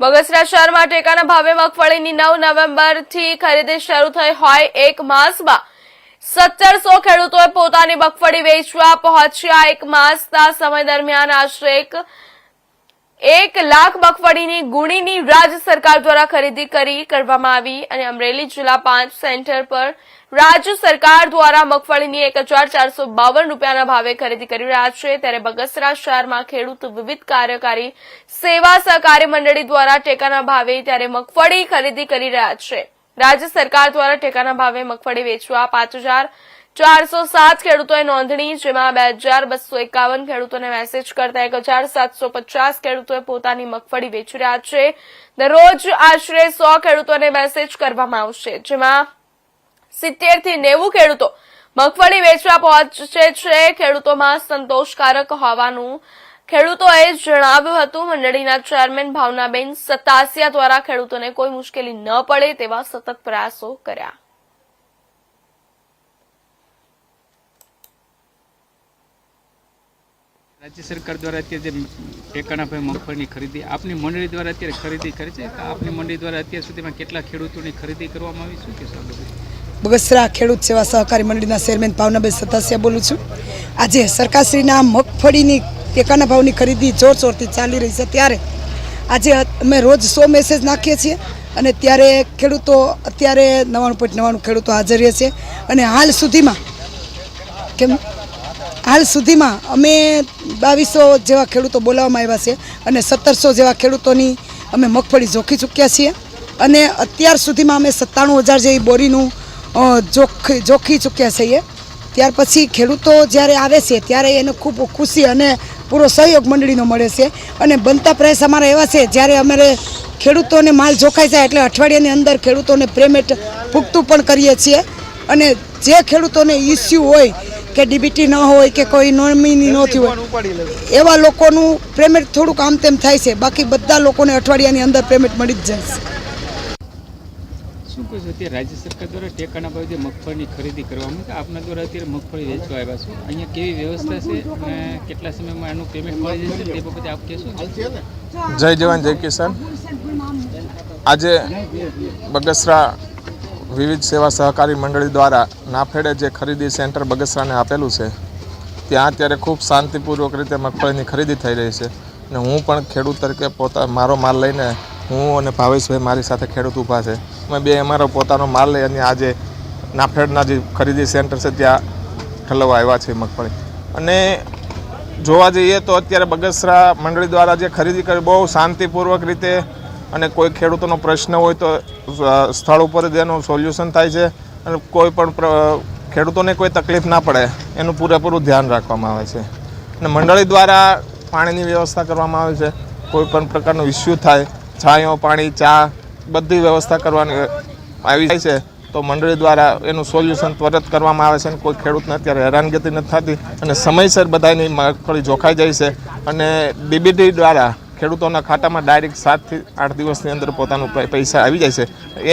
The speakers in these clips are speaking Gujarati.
બગસરા શહેરમાં ટેકાના ભાવે મગફળીની નવ નવેમ્બરથી ખરીદી શરૂ થઈ હોય એક માસમાં. સત્તરસો ખેડૂતોએ પોતાની મગફળી વેચવા પહોંચ્યા એક માસના સમય દરમિયાન આશરે એક એક લાખ મગફળીની ગુણીની રાજ્ય સરકાર દ્વારા ખરીદી કરી કરવામાં આવી અને અમરેલી જિલ્લા પાંચ સેન્ટર પર રાજ્ય સરકાર દ્વારા મગફળીની એક હજાર ચારસો બાવન રૂપિયાના ભાવે ખરીદી કરી રહ્યા છે. ત્યારે બગસરા શહેરમાં ખેડૂત વિવિધ કાર્યકારી સેવા સહકારી મંડળી દ્વારા ટેકાના ભાવે ત્યારે મગફળી ખરીદી કરી રહ્યા છે. રાજ્ય સરકાર દ્વારા ટેકાના ભાવે મગફળી વેચવા પાંચ ચારસો સાત ખેડૂતોએ નોંધણી, જેમાં બે હજાર બસો એકાવન ખેડૂતોને મેસેજ કરતા એક હજાર સાતસો પચાસ ખેડૂતોએ પોતાની મગફળી વેચી રહ્યા છે. દરરોજ આશરે સો ખેડૂતોને મેસેજ કરવામાં આવશે, જેમાં સિત્તેરથી નેવું ખેડૂતો મગફળી વેચવા પહોંચે છે. ખેડૂતોમાં સંતોષકારક હોવાનું ખેડૂતોએ જણાવ્યું હતું. મંડળીના ચેરમેન ભાવનાબેન સતાસિયા દ્વારા ખેડૂતોને કોઈ મુશ્કેલી ન પડે તેવા સતત પ્રયાસો કર્યા. રાજ્ય સરકાર દ્વારા અત્યારે જે ટેકાના ભાવે મગફળીની ખરીદી, આપની મંડળી દ્વારા અત્યારે ખરીદી કરી છે? આપની મંડળી દ્વારા અત્યાર સુધીમાં કેટલા ખેડૂતોની ખરીદી કરવામાં આવી? શું કહેશો બગસરા ખેડૂત સેવા સહકારી મંડળીના ચેરમેન ભાવનાબેન સતાસિયા બોલું છું. આજે સરકારશ્રીના મગફળીની ટેકાના ભાવની ખરીદી જોરશોરથી ચાલી રહી છે. ત્યારે આજે અમે રોજ સો મેસેજ નાખીએ છીએ અને ત્યારે ખેડૂતો અત્યારે નવ્વાણું પોઈન્ટ નવ્વાણું ખેડૂતો હાજર રહે છે. અને હાલ સુધીમાં કેમ? હાલ સુધીમાં અમે બાવીસો જેવા ખેડૂતો બોલાવવામાં આવ્યા છે અને સત્તરસો જેવા ખેડૂતોની અમે મગફળી જોખી ચૂક્યા છીએ. અને અત્યાર સુધીમાં અમે સત્તાણું હજાર જેવી બોરીનું જોખી જોખી ચૂક્યા છીએ. ત્યાર પછી ખેડૂતો જ્યારે આવે છે ત્યારે એને ખૂબ ખુશી અને પૂરો સહયોગ મંડળીનો મળે છે. અને બનતા પ્રયાસ અમારા એવા છે, જ્યારે અમારે ખેડૂતોને માલ જોખાઈ જાય એટલે અઠવાડિયાની અંદર ખેડૂતોને પેમેન્ટ પૂગતું પણ કરીએ છીએ. અને જે ખેડૂતોને ઇસ્યુ હોય કે ડીબીટી ન હોય કે કોઈ નોમિની નથી હોય. એવા લોકોનું પેમેન્ટ થોડુંક આમ તેમ થાય છે. બાકી બધા લોકોને અઠવાડિયાની અંદર પેમેન્ટ મળી જ જાય છે. શું કહેશો અત્યારે રાજ્ય સરકાર દ્વારા ટેકાના ભાવે જે મગફળીની ખરીદી કરવામાં છે. આપના દ્વારા અત્યારે મગફળી વેચવા આવ્યા છો. અહીંયા કેવી વ્યવસ્થા છે અને કેટલા સમયમાં એનું પેમેન્ટ મળી જશે તે બાબતે આપ કહેશો જય જવાન જય કિસાન. આજે બગસરા વિવિધ સેવા સહકારી મંડળી દ્વારા નાફેડે જે ખરીદી સેન્ટર બગસરાને આપેલું છે, ત્યાં અત્યારે ખૂબ શાંતિપૂર્વક રીતે મગફળીની ખરીદી થઈ રહી છે અને હું પણ ખેડૂત તરીકે પોતા મારો માલ લઈને હું અને ભાવેશભાઈ મારી સાથે ખેડૂત ઊભા છે. અમે બે અમારો પોતાનો માલ લઈ અને આજે નાફેડના જે ખરીદી સેન્ટર છે ત્યાં ઠલવવા આવ્યા છે મગફળી. અને જોવા જઈએ તો અત્યારે બગસરા મંડળી દ્વારા જે ખરીદી કરી બહુ શાંતિપૂર્વક રીતે અને કોઈ ખેડૂતોનો પ્રશ્ન હોય તો સ્થળ ઉપર જ એનું સોલ્યુશન થાય છે. અને કોઈ પણ ખેડૂતોને કોઈ તકલીફ ના પડે, એનું પૂરેપૂરું ધ્યાન રાખવામાં આવે છે. અને મંડળી દ્વારા પાણીની વ્યવસ્થા કરવામાં આવે છે. કોઈ પણ પ્રકારનો ઇસ્યુ થાય, છાંયો, પાણી, ચા, બધી વ્યવસ્થા કરવાની આવી જાય છે, તો મંડળી દ્વારા એનું સોલ્યુશન ત્વરિત કરવામાં આવે છે અને કોઈ ખેડૂતને અત્યારે હેરાનગતિ નથી થતી. અને સમયસર બધાની મગફળી જોખાઈ જાય છે. અને ડીબીટી દ્વારા ખેડૂતોના ખાતામાં ડાયરેક્ટ સાતથી આઠ દિવસની અંદર પોતાનું પૈસા આવી જાય છે.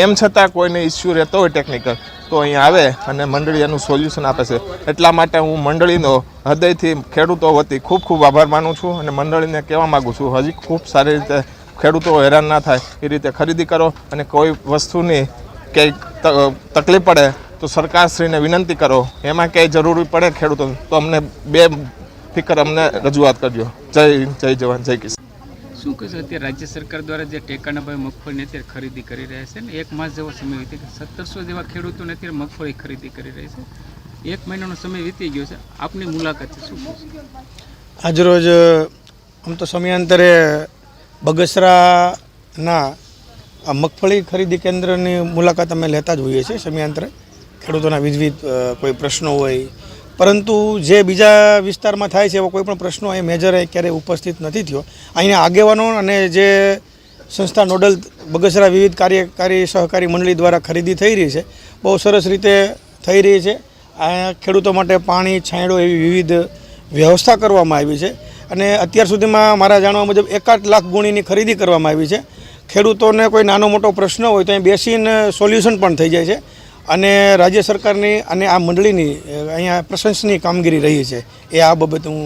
એમ છતાં કોઈને ઇસ્યુ રહેતો હોય ટેકનિકલ તો અહીંયા આવે અને મંડળી એનું સોલ્યુશન આપે છે. એટલા માટે હું મંડળીનો હૃદયથી ખેડૂતો વતી ખૂબ ખૂબ આભાર માનું છું અને મંડળીને કહેવા માગું છું, હજી ખૂબ સારી રીતે ખેડૂતો હેરાન ના થાય એ રીતે ખરીદી કરો અને કોઈ વસ્તુની કંઈક તકલીફ પડે તો સરકારશ્રીને વિનંતી કરો. એમાં ક્યાંય જરૂરી પડે ખેડૂતોને, તો અમને બે ફિકર અમને રજૂઆત કરજો. જય જય જવાન, જય કિસાન. શું છું અત્યારે રાજ્ય સરકાર દ્વારા જે ટેકાના ભાવે મગફળીની અત્યારે ખરીદી કરી રહ્યા છે ને, એક માસ જેવો સમય વીતી ગયો સત્તરસો જેવા ખેડૂતોને અત્યારે મગફળી ખરીદી કરી રહી છે. એક મહિનાનો સમય વીતી ગયો છે. આપની મુલાકાત છે, શું આજરોજ, આમ તો સમયાંતરે બગસરાના આ મગફળી ખરીદી કેન્દ્રની મુલાકાત અમે લેતા જ હોઈએ છીએ સમયાંતરે. ખેડૂતોના વિવિધ કોઈ પ્રશ્નો હોય પરંતુ જે બીજા વિસ્તારમાં થાય છે એવા કોઈ પણ પ્રશ્નો અહીં મેજર ક્યારેય ઉપસ્થિત નથી થયો. અહીંના આગેવાનો અને જે સંસ્થા નોડલ બગસરા વિવિધ કાર્યકારી સહકારી મંડળી દ્વારા ખરીદી થઈ રહી છે, બહુ સરસ રીતે થઈ રહી છે. આ ખેડૂતો માટે પાણી, છાંયડો એવી વિવિધ વ્યવસ્થા કરવામાં આવી છે અને અત્યાર સુધીમાં મારા જાણવા મુજબ એકાદ લાખ ગુણીની ખરીદી કરવામાં આવી છે. ખેડૂતોને કોઈ નાનો મોટો પ્રશ્ન હોય તો અહીં બેસીને સોલ્યુશન પણ થઈ જાય છે. અને રાજ્ય સરકારની અને આ મંડળીની અહીંયા પ્રશંસનીય કામગીરી રહી છે. એ આ બાબત હું